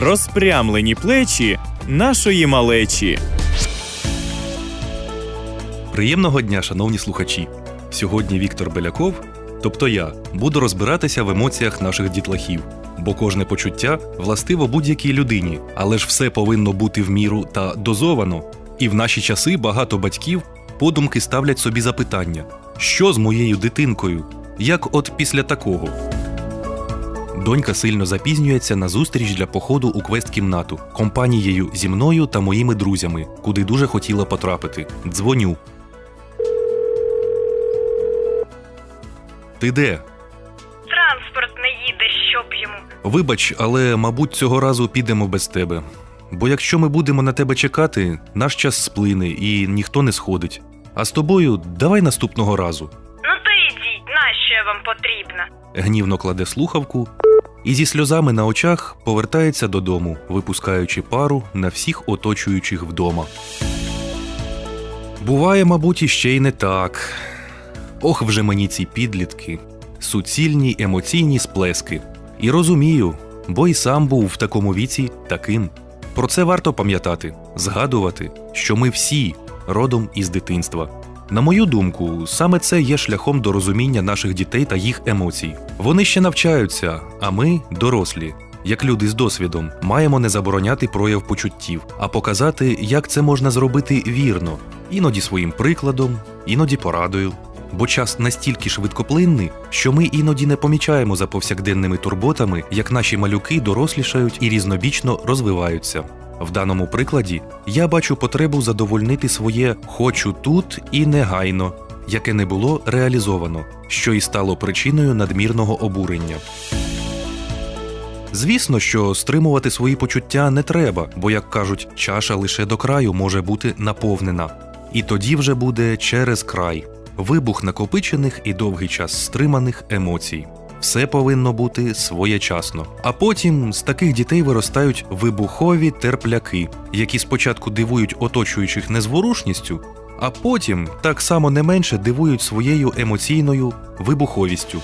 розпрямлені плечі нашої малечі. Приємного дня, шановні слухачі! Сьогодні Віктор Беляков, тобто я, буду розбиратися в емоціях наших дітлахів, бо кожне почуття властиво будь-якій людині, але ж все повинно бути в міру та дозовано. І в наші часи багато батьків подумки ставлять собі запитання: що з моєю дитинкою? Як от після такого? Донька сильно запізнюється на зустріч для походу у квест-кімнату компанією зі мною та моїми друзями, куди дуже хотіла потрапити. Дзвоню. Ти де? Транспорт не їде, щоб йому. Вибач, але мабуть цього разу підемо без тебе. Бо якщо ми будемо на тебе чекати, наш час сплине і ніхто не сходить. А з тобою давай наступного разу. Потрібна? Гнівно кладе слухавку і зі сльозами на очах повертається додому, випускаючи пару на всіх оточуючих вдома. Буває, мабуть, іще й не так. Ох, вже мені ці підлітки, суцільні емоційні сплески. І розумію, бо й сам був в такому віці таким. Про це варто пам'ятати, згадувати, що ми всі родом із дитинства. На мою думку, саме це є шляхом до розуміння наших дітей та їх емоцій. Вони ще навчаються, а ми, дорослі, як люди з досвідом, маємо не забороняти прояв почуттів, а показати, як це можна зробити вірно, іноді своїм прикладом, іноді порадою. Бо час настільки швидкоплинний, що ми іноді не помічаємо за повсякденними турботами, як наші малюки дорослішають і різнобічно розвиваються. В даному прикладі я бачу потребу задовольнити своє хочу тут і негайно, яке не було реалізовано, що і стало причиною надмірного обурення. Звісно, що стримувати свої почуття не треба, бо, як кажуть, чаша лише до краю може бути наповнена. І тоді вже буде через край вибух накопичених і довгий час стриманих емоцій. Все повинно бути своєчасно. А потім з таких дітей виростають вибухові терпляки, які спочатку дивують оточуючих незворушністю, а потім так само не менше дивують своєю емоційною вибуховістю.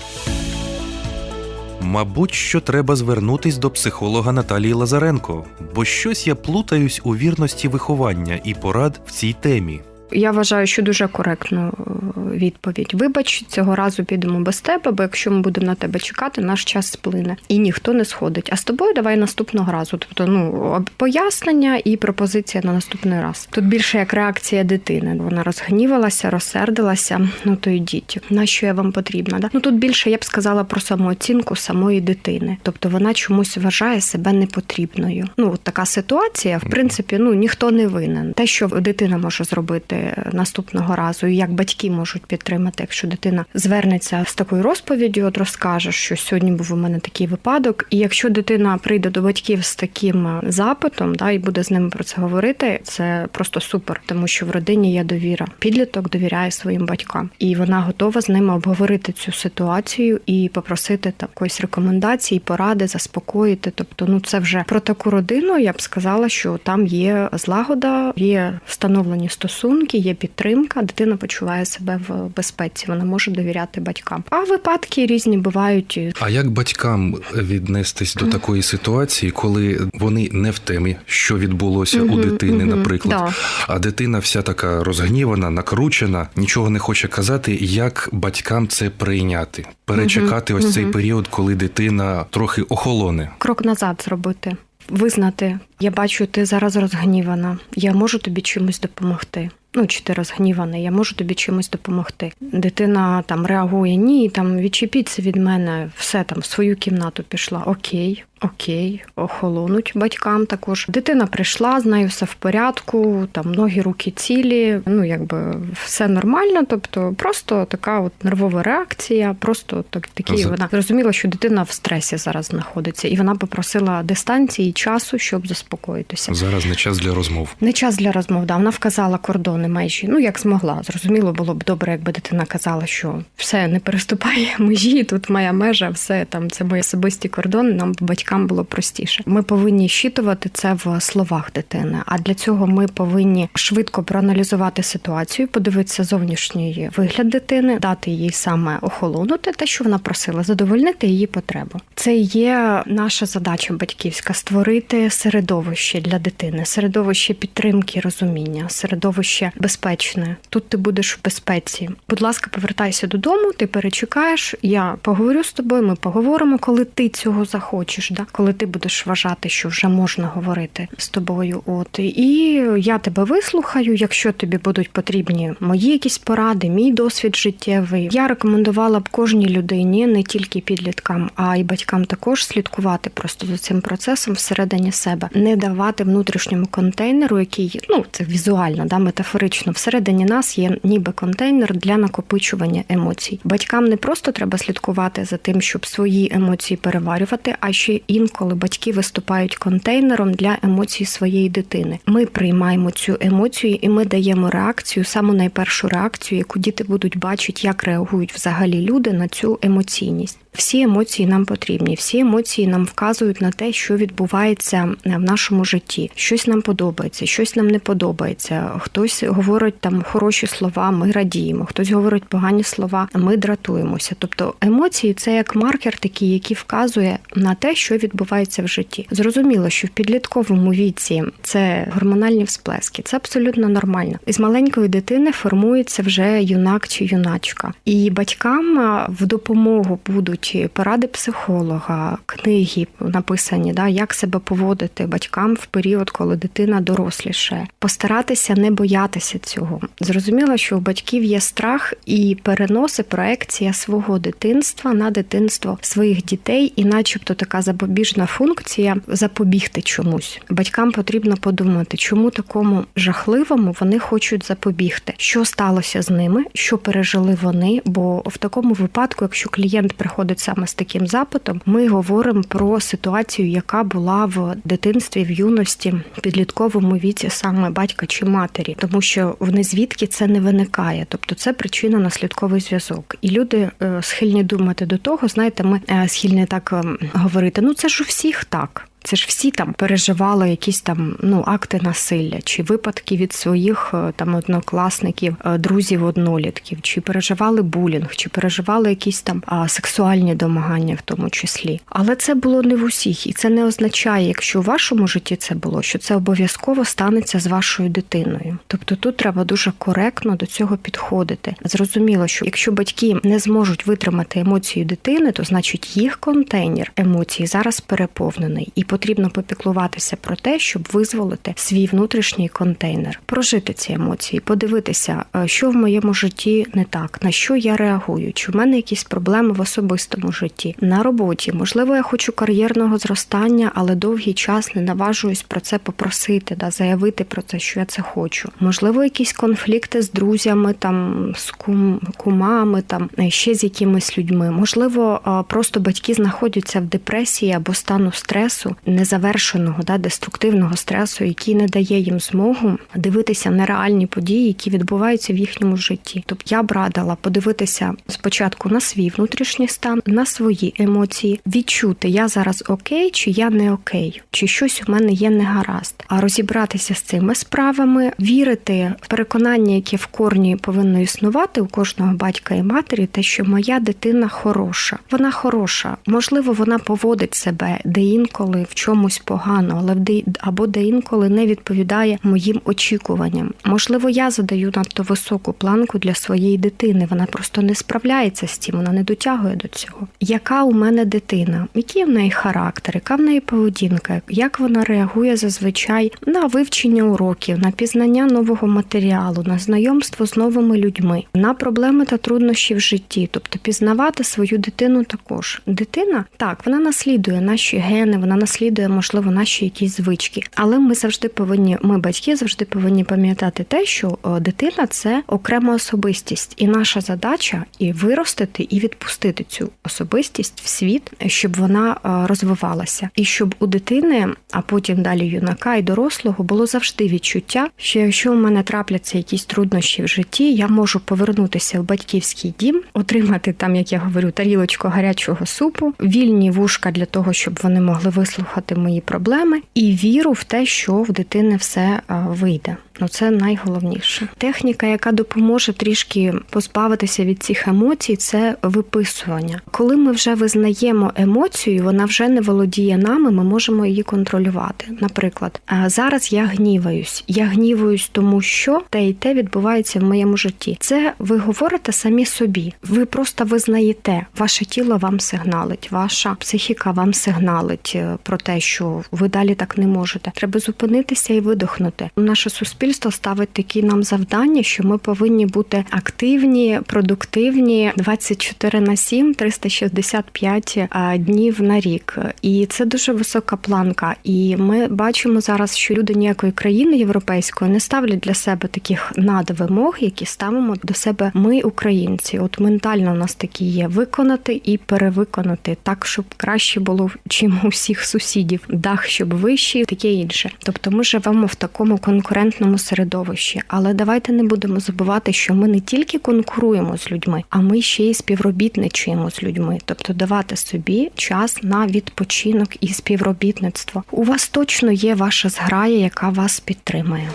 Мабуть, що треба звернутись до психолога Наталії Лазаренко, бо щось я плутаюсь у вірності виховання і порад в цій темі. Я вважаю, що дуже коректну е, відповідь. Вибач, цього разу підемо без тебе, бо якщо ми будемо на тебе чекати, наш час сплине і ніхто не сходить. А з тобою давай наступного разу. Тобто, ну пояснення і пропозиція на наступний раз. Тут більше як реакція дитини. Вона розгнівалася, розсердилася. Ну то йдіть. На що я вам потрібна? Да? Ну тут більше я б сказала про самооцінку самої дитини. Тобто вона чомусь вважає себе непотрібною. Ну от така ситуація, в принципі, ну ніхто не винен. Те, що дитина може зробити наступного разу, і як батьки можуть підтримати, якщо дитина звернеться з такою розповіддю, от розкаже, що сьогодні був у мене такий випадок. І якщо дитина прийде до батьків з таким е, запитом, да, і буде з ними про це говорити, це просто супер, тому що в родині є довіра. Підліток довіряє своїм батькам, і вона готова з ними обговорити цю ситуацію і попросити такої рекомендації, поради, заспокоїти. Тобто, ну це вже про таку родину. Я б сказала, що там є злагода, є встановлені стосунки, є підтримка. Дитина почуває себе в безпеці. Вона може довіряти батькам. А випадки різні бувають. А як батькам віднестись до такої ситуації, коли вони не в темі, що відбулося у дитини, наприклад, да. а дитина вся така розгнівана, накручена, нічого не хоче казати, як батькам це прийняти, перечекати ось цей період, коли дитина трохи охолоне. крок назад зробити. Визнати, я бачу, ти зараз розгнівана. Я можу тобі чимось допомогти. Ну, чи ти розгніваний, я можу тобі чимось допомогти. Дитина там реагує, ні, там відчепіться від мене, все там в свою кімнату пішла. Окей, окей, охолонуть батькам також. Дитина прийшла, з нею все в порядку, там ноги, руки цілі. Ну якби все нормально. Тобто, просто така от нервова реакція, просто так такі вона зрозуміла, що дитина в стресі зараз знаходиться, і вона попросила дистанції і часу, щоб заспокоїтися. Зараз не час для розмов. Не час для розмов, да. Вона вказала кордони. Не межі. Ну як змогла. Зрозуміло, було б добре, якби дитина казала, що все не переступає межі, тут моя межа, все там це мої особисті кордони. Нам батькам було простіше. Ми повинні щитувати це в словах дитини. А для цього ми повинні швидко проаналізувати ситуацію, подивитися зовнішній вигляд дитини, дати їй саме охолонути те, що вона просила, задовольнити її потребу. Це є наша задача батьківська створити середовище для дитини, середовище підтримки, розуміння, середовище безпечне. Тут ти будеш в безпеці. Будь ласка, повертайся додому, ти перечекаєш. Я поговорю з тобою. Ми поговоримо, коли ти цього захочеш. Да? Коли ти будеш вважати, що вже можна говорити з тобою. От і я тебе вислухаю. Якщо тобі будуть потрібні мої якісь поради, мій досвід життєвий. Я рекомендувала б кожній людині, не тільки підліткам, а й батькам також слідкувати просто за цим процесом всередині себе, не давати внутрішньому контейнеру, який ну це візуально, да метафорично, всередині нас є ніби контейнер для накопичування емоцій. Батькам не просто треба слідкувати за тим, щоб свої емоції переварювати, а ще інколи батьки виступають контейнером для емоцій своєї дитини. Ми приймаємо цю емоцію і ми даємо реакцію, саму найпершу реакцію, яку діти будуть бачити, як реагують взагалі люди на цю емоційність. Всі емоції нам потрібні, всі емоції нам вказують на те, що відбувається в нашому житті. Щось нам подобається, щось нам не подобається. Хтось говорить там хороші слова, ми радіємо, хтось говорить погані слова, ми дратуємося. Тобто емоції це як маркер, такий, який вказує на те, що відбувається в житті. Зрозуміло, що в підлітковому віці це гормональні всплески, це абсолютно нормально. Із маленької дитини формується вже юнак чи юначка, і батькам в допомогу будуть поради психолога, книги написані, да, як себе поводити батькам в період, коли дитина доросліше, постаратися не боятися цього. Зрозуміло, що у батьків є страх і переноси проекція свого дитинства на дитинство своїх дітей, і, начебто, така запобіжна функція запобігти чомусь. Батькам потрібно подумати, чому такому жахливому вони хочуть запобігти, що сталося з ними, що пережили вони. Бо в такому випадку, якщо клієнт приходить саме з таким запитом, ми говоримо про ситуацію, яка була в дитинстві, в юності, підлітковому віці саме батька чи матері, тому що в звідки це не виникає, тобто це причина наслідковий зв'язок. І люди е, схильні думати до того, знаєте, ми е, схильні так ем, говорити: ну це ж у всіх так. Це ж всі там переживали якісь там ну акти насилля, чи випадки від своїх е, там однокласників, е, друзів, однолітків, чи переживали булінг, чи переживали якісь там а, сексуальні домагання, в тому числі. Але це було не в усіх, і це не означає, якщо у вашому житті це було, що це обов'язково станеться з вашою дитиною. Тобто тут треба дуже коректно до цього підходити. Зрозуміло, що якщо батьки не зможуть витримати емоції дитини, то значить їх контейнер емоцій зараз переповнений і потрібно попіклуватися про те, щоб визволити свій внутрішній контейнер, прожити ці емоції, подивитися, е, що в моєму житті не так, на що я реагую, чи в мене якісь проблеми в особистому житті, на роботі. Можливо, я хочу кар'єрного зростання, але довгий час не наважуюсь про це попросити, да, заявити про це, що я це хочу. Можливо, якісь конфлікти з друзями, там з кум, кумами, там е, ще з якимись людьми. Можливо, е, просто батьки знаходяться в депресії або стану стресу незавершеного, да, деструктивного стресу, який не дає їм змогу дивитися на реальні події, які відбуваються в їхньому житті. Тобто я б радила подивитися спочатку на свій внутрішній стан, на свої емоції, відчути, я зараз окей, чи я не окей, чи щось у мене є негаразд. А розібратися з цими справами, вірити в переконання, яке в корні повинно існувати у кожного батька і матері, те, що моя дитина хороша, вона хороша, можливо, вона поводить себе де інколи в чомусь погано, але де або де інколи не відповідає моїм очікуванням. Можливо, я задаю надто високу планку для своєї дитини. Вона просто не справляється з цим, вона не дотягує до цього. Яка у мене дитина? Який в неї характер, яка в неї поведінка, як вона реагує зазвичай на вивчення уроків, на пізнання нового матеріалу, на знайомство з новими людьми, на проблеми та труднощі в житті, тобто пізнавати свою дитину також. Дитина так, вона наслідує наші гени, вона наслідує наслідує, можливо, наші якісь звички. Але ми завжди повинні, ми батьки завжди повинні пам'ятати те, що е, дитина це окрема особистість, і наша задача і виростити, і відпустити цю особистість в світ, щоб вона е, розвивалася, і щоб у дитини, а потім далі юнака і дорослого було завжди відчуття, що якщо у мене трапляться якісь труднощі в житті, я можу повернутися в батьківський дім, отримати там, як я говорю, тарілочку гарячого супу, вільні вушка для того, щоб вони могли вислухати мої проблеми, і віру в те, що в дитини все е, вийде. Ну це найголовніше. Техніка, яка допоможе трішки позбавитися від цих емоцій, це виписування. Коли ми вже визнаємо емоцію, вона вже не володіє нами, ми можемо її контролювати. Наприклад, зараз я гніваюсь. Я гніваюсь, тому що те і те відбувається в моєму житті. Це ви говорите самі собі. Ви просто визнаєте, ваше тіло вам сигналить, ваша психіка вам сигналить е, про те, що ви далі так не можете. Треба зупинитися і видохнути. Наше суспільство ставить такі нам завдання, що ми повинні бути активні, продуктивні 24 на 7, 365 а, днів на рік. І це дуже висока планка. І ми бачимо зараз, що люди ніякої країни європейської не ставлять для себе таких надвимог, які ставимо до себе ми, українці. От ментально у нас такі є виконати і перевиконати так, щоб краще було, чим у всіх сусідів. Дах, щоб вищий, таке інше. Тобто ми живемо в такому конкурентному середовищі. Але давайте не будемо забувати, що ми не тільки конкуруємо з людьми, а ми ще й співробітничуємо з людьми. Тобто давати собі час на відпочинок і співробітництво. У вас точно є ваша зграя, яка вас підтримує.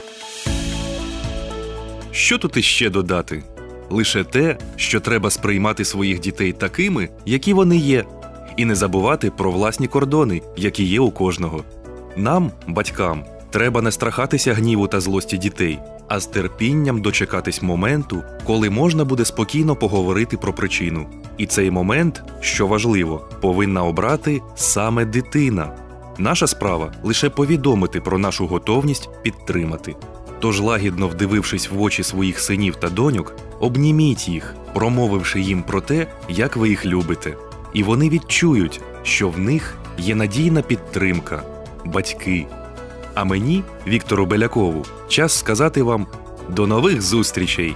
Що тут іще додати? Лише те, що треба сприймати своїх дітей такими, які вони є, і не забувати про власні кордони, які є у кожного. Нам, батькам, треба не страхатися гніву та злості дітей, а з терпінням дочекатись моменту, коли можна буде спокійно поговорити про причину. І цей момент, що важливо, повинна обрати саме дитина. Наша справа лише повідомити про нашу готовність підтримати. Тож, лагідно вдивившись в очі своїх синів та доньок, обніміть їх, промовивши їм про те, як ви їх любите, і вони відчують, що в них є надійна підтримка, батьки. А мені, Віктору Белякову, час сказати вам до нових зустрічей!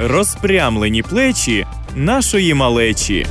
Розпрямлені плечі нашої малечі.